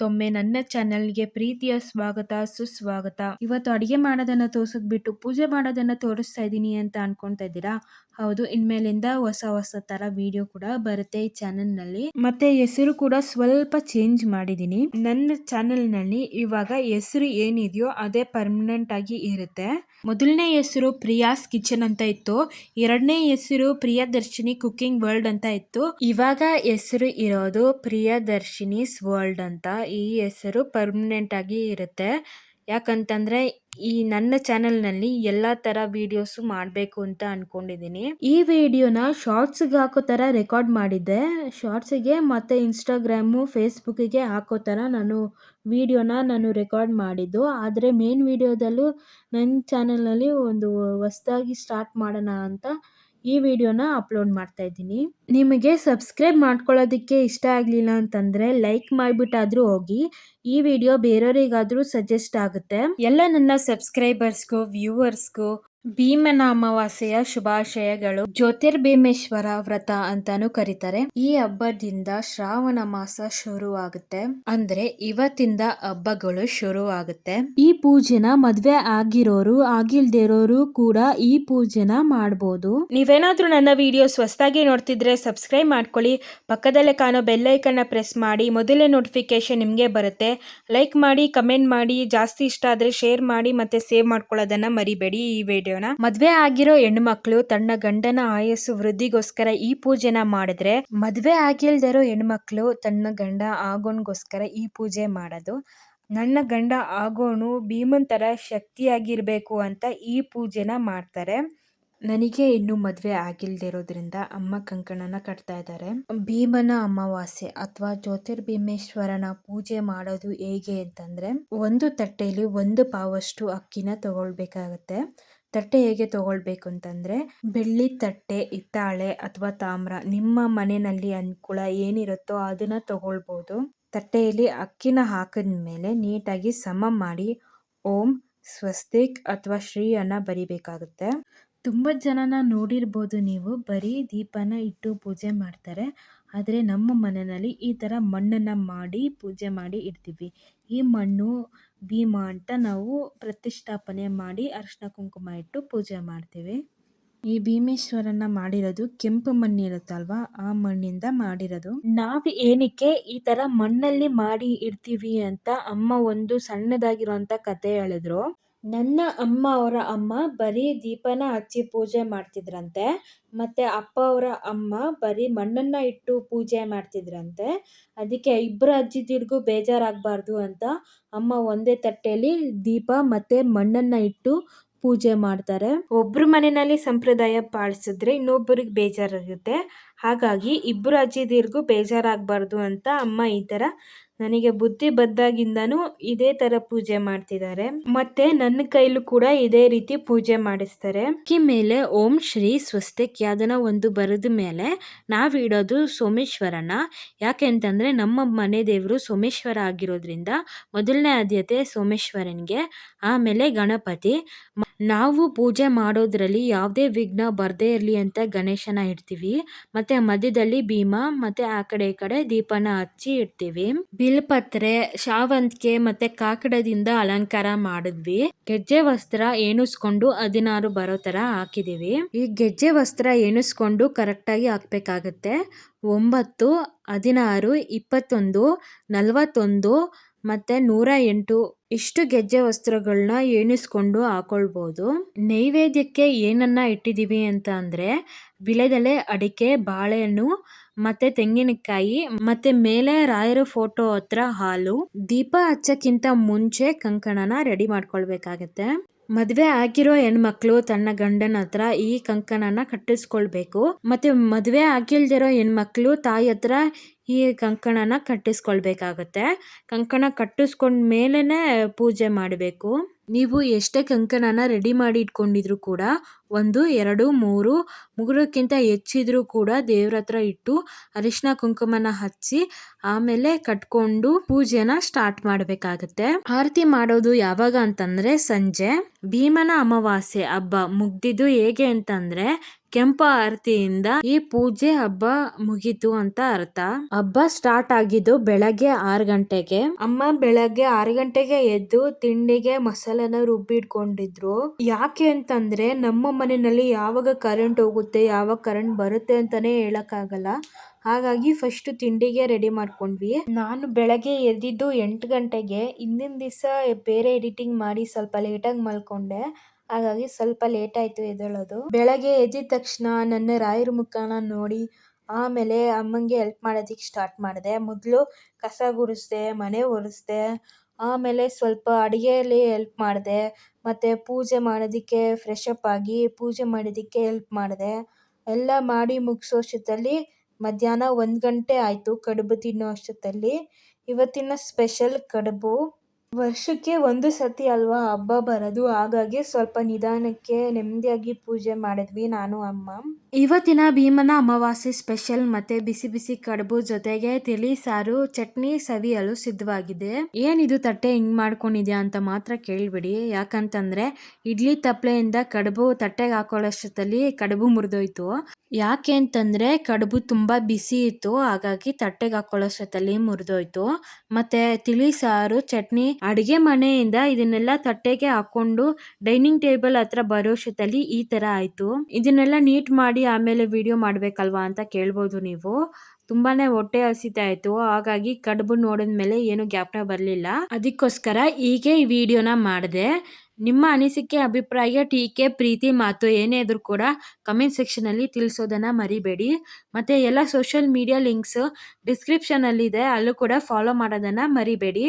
ನನ್ನ ಚಾನೆಲ್ಗೆ ಪ್ರೀತಿಯ ಸ್ವಾಗತ, ಸುಸ್ವಾಗತ. ಇವತ್ತು ಅಡಿಗೆ ಮಾಡೋದನ್ನ ತೋರ್ಸದ್ ಬಿಟ್ಟು ಪೂಜೆ ಮಾಡೋದನ್ನ ತೋರಿಸ್ತಾ ಇದ್ದೀನಿ ಅಂತ ಅನ್ಕೊಂತಾ ಇದ್ದೀರಾ? ಹೌದು, ಇನ್ಮೇಲಿಂದ ಹೊಸ ಹೊಸ ತರ ವಿಡಿಯೋ ಕೂಡ ಬರುತ್ತೆ ಈ ಚಾನೆಲ್ನಲ್ಲಿ ಮತ್ತೆ ಹೆಸರು ಕೂಡ ಸ್ವಲ್ಪ ಚೇಂಜ್ ಮಾಡಿದೀನಿ ನನ್ನ ಚಾನೆಲ್ನಲ್ಲಿ ಇವಾಗ ಹೆಸರು ಏನಿದೆಯೋ ಅದೇ ಪರ್ಮನೆಂಟ್ ಆಗಿ ಇರುತ್ತೆ. ಮೊದಲನೇ ಹೆಸರು ಪ್ರಿಯಾಸ್ ಕಿಚನ್ ಅಂತ ಇತ್ತು. ಎರಡನೇ ಹೆಸರು ಪ್ರಿಯದರ್ಶಿನಿ ಕುಕಿಂಗ್ ವರ್ಲ್ಡ್ ಅಂತ ಇತ್ತು. ಇವಾಗ ಹೆಸರು ಇರೋದು ಪ್ರಿಯದರ್ಶಿನಿಸ್ ವರ್ಲ್ಡ್ ಅಂತ. ಈ ಹೆಸರು ಪರ್ಮನೆಂಟ್ ಆಗಿ ಇರುತ್ತೆ. ಯಾಕಂತಂದ್ರೆ ಈ ನನ್ನ ಚಾನೆಲ್ನಲ್ಲಿ ಎಲ್ಲಾ ತರ ವಿಡಿಯೋಸ್ ಮಾಡಬೇಕು ಅಂತ ಅನ್ಕೊಂಡಿದೀನಿ ಈ ವಿಡಿಯೋನ ಶಾರ್ಟ್ಸ್ಗೆ ಹಾಕೋ ತರ ರೆಕಾರ್ಡ್ ಮಾಡಿದ್ದೆ. ಶಾರ್ಟ್ಸ್ಗೆ ಮತ್ತೆ ಇನ್ಸ್ಟಾಗ್ರಾಮ್ ಫೇಸ್ಬುಕ್ಗೆ ಹಾಕೋ ತರ ನಾನು ವಿಡಿಯೋನ ನಾನು ರೆಕಾರ್ಡ್ ಮಾಡಿದ್ದು. ಆದ್ರೆ ಮೇನ್ ವಿಡಿಯೋದಲ್ಲೂ ನನ್ನ ಚಾನೆಲ್ನಲ್ಲಿ ಒಂದು ಹೊಸದಾಗಿ ಸ್ಟಾರ್ಟ್ ಮಾಡೋಣ ಅಂತ ಈ ವಿಡಿಯೋನ ಅಪ್ಲೋಡ್ ಮಾಡ್ತಾ ಇದ್ದೀನಿ. ನಿಮಗೆ ಸಬ್ಸ್ಕ್ರೈಬ್ ಮಾಡ್ಕೊಳ್ಳೋದಕ್ಕೆ ಇಷ್ಟ ಆಗಲಿಲ್ಲ ಅಂತಂದರೆ ಲೈಕ್ ಮಾಡಿಬಿಟ್ಟಾದರೂ ಹೋಗಿ. ಈ ವಿಡಿಯೋ ಬೇರೆಯವರಿಗಾದರೂ ಸಜೆಸ್ಟ್ ಆಗುತ್ತೆ. ಎಲ್ಲ ನನ್ನ ಸಬ್ಸ್ಕ್ರೈಬರ್ಸ್ಗೂ, ವ್ಯೂವರ್ಸ್ಗೂ ಭೀಮನ ಅಮಾವಾಸ್ಯೆಯ ಶುಭಾಶಯಗಳು ಜ್ಯೋತಿರ್ಭೀಮೇಶ್ವರ ವ್ರತ ಅಂತಾನು ಕರೀತಾರೆ. ಈ ಹಬ್ಬದಿಂದ ಶ್ರಾವಣ ಮಾಸ ಶುರುವಾಗುತ್ತೆ. ಅಂದ್ರೆ ಇವತ್ತಿಂದ ಹಬ್ಬಗಳು ಶುರು ಆಗುತ್ತೆ ಈ ಪೂಜೆನ ಮದ್ವೆ ಆಗಿರೋರು ಆಗಿಲ್ದಿರೋರು ಕೂಡ ಈ ಪೂಜೆನ ಮಾಡಬಹುದು ನೀವೇನಾದ್ರೂ ನನ್ನ ವಿಡಿಯೋ ಸ್ವಸ್ತಾಗಿ ನೋಡ್ತಿದ್ರೆ ಸಬ್ಸ್ಕ್ರೈಬ್ ಮಾಡ್ಕೊಳ್ಳಿ. ಪಕ್ಕದಲ್ಲೇ ಕಾಣೋ ಬೆಲ್ ಐಕನ್ನ ಪ್ರೆಸ್ ಮಾಡಿ. ಮೊದಲೇ ನೋಟಿಫಿಕೇಶನ್ ನಿಮಗೆ ಬರುತ್ತೆ. ಲೈಕ್ ಮಾಡಿ, ಕಮೆಂಟ್ ಮಾಡಿ. ಜಾಸ್ತಿ ಇಷ್ಟ ಆದ್ರೆ ಶೇರ್ ಮಾಡಿ ಮತ್ತೆ ಸೇವ್ ಮಾಡ್ಕೊಳ್ಳೋದನ್ನ ಮರಿಬೇಡಿ ಈ ವಿಡಿಯೋನ ಮದ್ವೆ ಆಗಿರೋ ಮಕ್ಕಳು ತನ್ನ ಗಂಡನ ಆಯಸ್ಸು ವೃದ್ಧಿಗೋಸ್ಕರ ಈ ಪೂಜೆನ ಮಾಡಿದ್ರೆ, ಮದ್ವೆ ಆಗಿಲ್ದಿರೋ ಹೆಣ್ಮಕ್ಳು ತನ್ನ ಗಂಡ ಆಗೋನ್ಗೋಸ್ಕರ ಈ ಪೂಜೆ ಮಾಡೋದು. ನನ್ನ ಗಂಡ ಆಗೋನು ಭೀಮನ್ ತರ ಶಕ್ತಿಯಾಗಿರ್ಬೇಕು ಅಂತ ಈ ಪೂಜೆನ ಮಾಡ್ತಾರೆ. ನನಗೆ ಇನ್ನು ಮದುವೆ ಆಗಿಲ್ದಿರೋದ್ರಿಂದ ಅಮ್ಮ ಕಂಕಣನ ಕಟ್ತಾ ಇದ್ದಾರೆ. ಭೀಮನ ಅಮಾವಾಸ್ಯೆ ಅಥವಾ ಜ್ಯೋತಿರ್ಭೀಮೇಶ್ವರನ ಪೂಜೆ ಮಾಡೋದು ಹೇಗೆ ಅಂತಂದ್ರೆ, ಒಂದು ತಟ್ಟೆಯಲ್ಲಿ ಒಂದು ಪಾವಷ್ಟು ಅಕ್ಕಿನ ತಗೊಳ್ಬೇಕಾಗತ್ತೆ. ತಟ್ಟೆ ಹೇಗೆ ತಗೊಳ್ಬೇಕು ಅಂತಂದ್ರೆ ಬೆಳ್ಳಿ ತಟ್ಟೆ, ಹಿತ್ತಾಳೆ ಅಥವಾ ತಾಮ್ರ ನಿಮ್ಮ ಮನೆಯಲ್ಲಿ ಅನುಕೂಲ ಏನಿರುತ್ತೋ ಅದನ್ನ ತಗೊಳ್ಬೋದು. ತಟ್ಟೆಯಲ್ಲಿ ಅಕ್ಕಿನ ಹಾಕಿದ ಮೇಲೆ ನೀಟಾಗಿ ಸಮ ಮಾಡಿ ಓಂ, ಸ್ವಸ್ತಿಕ್ ಅಥವಾ ಶ್ರೀ ಅನ್ನ ಬರಿಬೇಕಾಗುತ್ತೆ. ತುಂಬ ಜನನ ನೋಡಿರ್ಬೋದು ನೀವು, ಬರೀ ದೀಪನ ಇಟ್ಟು ಪೂಜೆ ಮಾಡ್ತಾರೆ. ಆದರೆ ನಮ್ಮ ಮನೆಯಲ್ಲಿ ಈ ಥರ ಮಣ್ಣನ್ನು ಮಾಡಿ ಪೂಜೆ ಮಾಡಿ ಇಡ್ತೀವಿ. ಈ ಮಣ್ಣು, ಭೀಮ ಅಂತ ನಾವು ಪ್ರತಿಷ್ಠಾಪನೆ ಮಾಡಿ ಅರಿಶಿನ ಕುಂಕುಮ ಇಟ್ಟು ಪೂಜೆ ಮಾಡ್ತೀವಿ. ಈ ಭೀಮೇಶ್ವರನ್ನ ಮಾಡಿರೋದು ಕೆಂಪು ಮಣ್ಣು ಇರುತ್ತಲ್ವಾ ಆ ಮಣ್ಣಿಂದ ಮಾಡಿರೋದು. ನಾವು ಏನಕ್ಕೆ ಈ ತರ ಮಣ್ಣಲ್ಲಿ ಮಾಡಿ ಇಡ್ತೀವಿ ಅಂತ ಅಮ್ಮ ಒಂದು ಸಣ್ಣದಾಗಿರುವಂತ ಕತೆ ಹೇಳಿದ್ರು. ನನ್ನ ಅಮ್ಮ ಅವರ ಅಮ್ಮ ಬರೀ ದೀಪನ ಹಚ್ಚಿ ಪೂಜೆ ಮಾಡ್ತಿದ್ರಂತೆ, ಮತ್ತೆ ಅಪ್ಪ ಅವರ ಅಮ್ಮ ಬರೀ ಮಣ್ಣನ್ನ ಇಟ್ಟು ಪೂಜೆ ಮಾಡ್ತಿದ್ರಂತೆ. ಅದಕ್ಕೆ ಇಬ್ಬರು ಅಜ್ಜಿದಿರ್ಗೂ ಬೇಜಾರಾಗಬಾರ್ದು ಅಂತ ಅಮ್ಮ ಒಂದೇ ತಟ್ಟೆಯಲ್ಲಿ ದೀಪ ಮತ್ತೆ ಮಣ್ಣನ್ನ ಇಟ್ಟು ಪೂಜೆ ಮಾಡ್ತಾರೆ. ಒಬ್ರು ಮನೆಯಲ್ಲಿ ಸಂಪ್ರದಾಯ ಪಾಲಿಸಿದ್ರೆ ಇನ್ನೊಬ್ಬರಿಗೆ ಬೇಜಾರಾಗುತ್ತೆ. ಹಾಗಾಗಿ ಇಬ್ಬರು ಅಜ್ಜಿದಿರ್ಗೂ ಬೇಜಾರಾಗಬಾರ್ದು ಅಂತ ಅಮ್ಮ ಈ ಥರ ನನಗೆ ಬುದ್ಧಿ ಬಂದಾಗಿಂದನೂ ಇದೇ ತರ ಪೂಜೆ ಮಾಡ್ತಿದ್ದಾರೆ. ಮತ್ತೆ ನನ್ನ ಕೈಲೂ ಕೂಡ ಇದೇ ರೀತಿ ಪೂಜೆ ಮಾಡಿಸ್ತಾರೆ. ಅಕ್ಕಿ ಮೇಲೆ ಓಂ ಶ್ರೀ ಸ್ವಸ್ತಿಕ್ ಯಾವ್ದನ ಒಂದು ಬರೆದ ಮೇಲೆ ನಾವಿಡೋದು ಸೋಮೇಶ್ವರನ. ಯಾಕೆ ಅಂತಂದ್ರೆ ನಮ್ಮ ಮನೆ ದೇವರು ಸೋಮೇಶ್ವರ ಆಗಿರೋದ್ರಿಂದ ಮೊದಲನೇ ಆದ್ಯತೆ ಸೋಮೇಶ್ವರನ್ಗೆ, ಆಮೇಲೆ ಗಣಪತಿ. ನಾವು ಪೂಜೆ ಮಾಡೋದ್ರಲ್ಲಿ ಯಾವುದೇ ವಿಘ್ನ ಬರದೇ ಇರಲಿ ಅಂತ ಗಣೇಶನ ಇಡ್ತೀವಿ. ಮತ್ತೆ ಮಧ್ಯದಲ್ಲಿ ಭೀಮ, ಮತ್ತೆ ಆ ಕಡೆ ಈ ಕಡೆ ದೀಪನ ಹಚ್ಚಿ ಇಡ್ತೀವಿ. ಬಿಲ್ಪತ್ರೆ ಶಾವಂತಿಗೆ ಮತ್ತೆ ಕಾಕಡದಿಂದ ಅಲಂಕಾರ ಮಾಡಿದ್ವಿ. ಗೆಜ್ಜೆ ವಸ್ತ್ರ ಎಣಿಸ್ಕೊಂಡು ಹದಿನಾರು ಬರೋ ತರ ಹಾಕಿದೀವಿ. ಈ ಗೆಜ್ಜೆ ವಸ್ತ್ರ ಎಣಿಸ್ಕೊಂಡು ಕರೆಕ್ಟ್ ಆಗಿ ಹಾಕ್ಬೇಕಾಗತ್ತೆ. ಒಂಬತ್ತು, ಹದಿನಾರು, ಇಪ್ಪತ್ತೊಂದು, ನಲವತ್ತೊಂದು ಮತ್ತೆ ನೂರ ಎಂಟು ಇಷ್ಟು ಗೆಜ್ಜೆ ವಸ್ತ್ರಗಳನ್ನ ಎಣಿಸ್ಕೊಂಡು ಹಾಕೊಳ್ಬೋದು. ನೈವೇದ್ಯಕ್ಕೆ ಏನನ್ನ ಇಟ್ಟಿದೀವಿ ಅಂತ ಅಂದರೆ, ವಿಳೆದೆಲೆ, ಅಡಿಕೆ, ಬಾಳೆಹಣ್ಣು ಮತ್ತೆ ತೆಂಗಿನಕಾಯಿ, ಮತ್ತೆ ಮೇಲೆ ರಾಯರ ಫೋಟೋ ಹತ್ರ ಹಾಲು, ದೀಪ ಹಚ್ಚಕ್ಕಿಂತ ಮುಂಚೆ ಕಂಕಣನ ರೆಡಿ ಮಾಡ್ಕೊಳ್ಬೇಕಾಗತ್ತೆ. ಮದ್ವೆ ಆಗಿರೋ ಹೆಣ್ಮಕ್ಳು ತನ್ನ ಗಂಡನ ಹತ್ರ ಈ ಕಂಕಣನ ಕಟ್ಟಿಸ್ಕೊಳ್ಬೇಕು. ಮತ್ತೆ ಮದ್ವೆ ಆಗಿಲ್ದಿರೋ ಹೆಣ್ಮಕ್ಳು ತಾಯಿ ಹತ್ರ ಈ ಕಂಕಣನ ಕಟ್ಟಿಸ್ಕೊಳ್ಬೇಕಾಗತ್ತೆ. ಕಂಕಣ ಕಟ್ಟಿಸ್ಕೊಂಡ ಮೇಲೇ ಪೂಜೆ ಮಾಡಬೇಕು. ನೀವು ಎಷ್ಟೇ ಕಂಕಣನ ರೆಡಿ ಮಾಡಿ ಇಟ್ಕೊಂಡಿದ್ರು ಕೂಡ ಒಂದು, ಎರಡು, ಮೂರು ಮೂರಕ್ಕಿಂತ ಹೆಚ್ಚಿದ್ರು ಕೂಡ ದೇವ್ರ ಹತ್ರ ಇಟ್ಟು ಅರಿಶಿನ ಕುಂಕುಮನ ಹಚ್ಚಿ ಆಮೇಲೆ ಕಟ್ಕೊಂಡು ಪೂಜೆನ ಸ್ಟಾರ್ಟ್ ಮಾಡಬೇಕಾಗತ್ತೆ. ಆರತಿ ಮಾಡೋದು ಯಾವಾಗ ಅಂತಂದ್ರೆ ಸಂಜೆ. ಭೀಮನ ಅಮಾವಾಸ್ಯೆ ಹಬ್ಬ ಮುಗ್ದಿದ್ದು ಹೇಗೆ ಅಂತಂದ್ರೆ ಕೆಂಪು ಆರತಿಯಿಂದ ಈ ಪೂಜೆ ಹಬ್ಬ ಮುಗೀತು ಅಂತ ಅರ್ಥ. ಹಬ್ಬ ಸ್ಟಾರ್ಟ್ ಆಗಿದ್ದು ಬೆಳಗ್ಗೆ ಆರು ಗಂಟೆಗೆ. ಅಮ್ಮ ಬೆಳಗ್ಗೆ ಆರು ಗಂಟೆಗೆ ಎದ್ದು ತಿಂಡಿಗೆ ಮಸಾಲೆನ ರುಬ್ಬಿಟ್ಕೊಂಡಿದ್ರು ಯಾಕೆ ಅಂತಂದ್ರೆ ನಮ್ಮ ಮನೆಯಲ್ಲಿ ಯಾವಾಗ ಕರೆಂಟ್ ಹೋಗುತ್ತೆ, ಯಾವಾಗ ಕರೆಂಟ್ ಬರುತ್ತೆ ಅಂತಾನೆ ಹೇಳಕ್ ಆಗಲ್ಲ ಹಾಗಾಗಿ ಫಸ್ಟ್ ತಿಂಡಿಗೆ ರೆಡಿ ಮಾಡ್ಕೊಂಡ್ವಿ. ನಾನು ಬೆಳಗ್ಗೆ ಎದ್ದಿದ್ದು ಎಂಟು ಗಂಟೆಗೆ, ಹಿಂದಿನ ದಿವಸ ಬೇರೆ ಎಡಿಟಿಂಗ್ ಮಾಡಿ ಸ್ವಲ್ಪ ಲೇಟಾಗಿ ಮಲ್ಕೊಂಡೆ. ಹಾಗಾಗಿ ಸ್ವಲ್ಪ ಲೇಟ್ ಆಯಿತು ಎದ್ದೇಳೋದು. ಬೆಳಗ್ಗೆ ಎದ್ದಿದ ತಕ್ಷಣ ನನ್ನ ರಾಯರ ಮುಖನ ನೋಡಿ ಆಮೇಲೆ ಅಮ್ಮಂಗೆ ಹೆಲ್ಪ್ ಮಾಡೋದಕ್ಕೆ ಸ್ಟಾರ್ಟ್ ಮಾಡಿದೆ. ಮೊದಲು ಕಸ ಗುಡಿಸ್ದೆ, ಮನೆ ಒರೆಸ್ದೆ, ಆಮೇಲೆ ಸ್ವಲ್ಪ ಅಡುಗೆಯಲ್ಲಿ ಹೆಲ್ಪ್ ಮಾಡಿದೆ. ಮತ್ತು ಪೂಜೆ ಮಾಡೋದಕ್ಕೆ ಫ್ರೆಶ್ ಅಪ್ ಆಗಿ ಪೂಜೆ ಮಾಡೋದಕ್ಕೆ ಹೆಲ್ಪ್ ಮಾಡಿದೆ. ಎಲ್ಲ ಮಾಡಿ ಮುಗಿಸೋ ಅಷ್ಟೊತ್ತಲ್ಲಿ ಮಧ್ಯಾಹ್ನ ಒಂದು ಗಂಟೆ ಆಯಿತು ಕಡುಬು ತಿನ್ನೋ ಅಷ್ಟೊತ್ತಲ್ಲಿ ಇವತ್ತಿನ ಸ್ಪೆಷಲ್ ಕಡುಬು. ವರ್ಷಕ್ಕೆ ಒಂದು ಸತಿ ಅಲ್ವಾ ಹಬ್ಬ ಬರೋದು? ಹಾಗಾಗಿ ಸ್ವಲ್ಪ ನಿಧಾನಕ್ಕೆ ನೆಮ್ಮದಿಯಾಗಿ ಪೂಜೆ ಮಾಡಿದ್ವಿ ನಾನು, ಅಮ್ಮ. ಇವತ್ತಿನ ಭೀಮನ ಅಮಾವಾಸ್ಯೆ ಸ್ಪೆಷಲ್ ಮತ್ತೆ ಬಿಸಿ ಬಿಸಿ ಕಡುಬು ಜೊತೆಗೆ ತಿಳಿ, ಸಾರು, ಚಟ್ನಿ ಸವಿಯಲು ಸಿದ್ಧವಾಗಿದೆ. ಏನಿದು ತಟ್ಟೆ ಹಿಂಗ್ ಮಾಡ್ಕೊಂಡಿದ್ಯಾ ಅಂತ ಮಾತ್ರ ಕೇಳ್ಬಿಡಿ. ಯಾಕಂತಂದ್ರೆ ಇಡ್ಲಿ ತಪ್ಪಲೆಯಿಂದ ಕಡುಬು ತಟ್ಟೆಗೆ ಹಾಕೊಳ್ಳೋಷ್ಟೊತ್ತಲ್ಲಿ ಕಡುಬು ಮುರಿದೋಯ್ತು. ಯಾಕೆ ಅಂತಂದ್ರೆ ಕಡುಬು ತುಂಬಾ ಬಿಸಿ ಇತ್ತು, ಹಾಗಾಗಿ ತಟ್ಟೆಗೆ ಹಾಕೊಳ್ಳೋಷ್ಟೊತ್ತಲ್ಲಿ ಮುರಿದೋಯ್ತು. ಮತ್ತೆ ತಿಳಿ, ಸಾರು, ಚಟ್ನಿ ಅಡಿಗೆ ಮನೆಯಿಂದ ಇದನ್ನೆಲ್ಲ ತಟ್ಟೆಗೆ ಹಾಕೊಂಡು ಡೈನಿಂಗ್ ಟೇಬಲ್ ಹತ್ರ ಬರೋಷ್ಟೊತ್ತಲ್ಲಿ ಈ ತರ ಆಯ್ತು. ಇದನ್ನೆಲ್ಲ ನೀಟ್ ಮಾಡಿ ಆಮೇಲೆ ವಿಡಿಯೋ ಮಾಡ್ಬೇಕಲ್ವಾ ಅಂತ ಕೇಳ್ಬೋದು ನೀವು. ತುಂಬಾನೇ ಹೊಟ್ಟೆ ಹಸಿತಾ ಇತ್ತು. ಹಾಗಾಗಿ ಕಡುಬು ನೋಡಿದ್ಮೇಲೆ ಏನು ಜ್ಞಾಪನ ಬರಲಿಲ್ಲ. ಅದಕ್ಕೋಸ್ಕರ ಹೀಗೆ ಈ ವಿಡಿಯೋನ ಮಾಡಿದೆ. ನಿಮ್ಮ ಅನಿಸಿಕೆ, ಅಭಿಪ್ರಾಯ, ಟೀಕೆ, ಪ್ರೀತಿ, ಮಾತು ಏನೇ ಇದ್ರೂ ಕೂಡ ಕಮೆಂಟ್ ಸೆಕ್ಷನಲ್ಲಿ ತಿಳಿಸೋದನ್ನ ಮರಿಬೇಡಿ. ಮತ್ತೆ ಎಲ್ಲ ಸೋಷಿಯಲ್ ಮೀಡಿಯಾ ಲಿಂಕ್ಸ್ ಡಿಸ್ಕ್ರಿಪ್ಷನಲ್ಲಿದೆ. ಅಲ್ಲೂ ಕೂಡ ಫಾಲೋ ಮಾಡೋದನ್ನ ಮರಿಬೇಡಿ.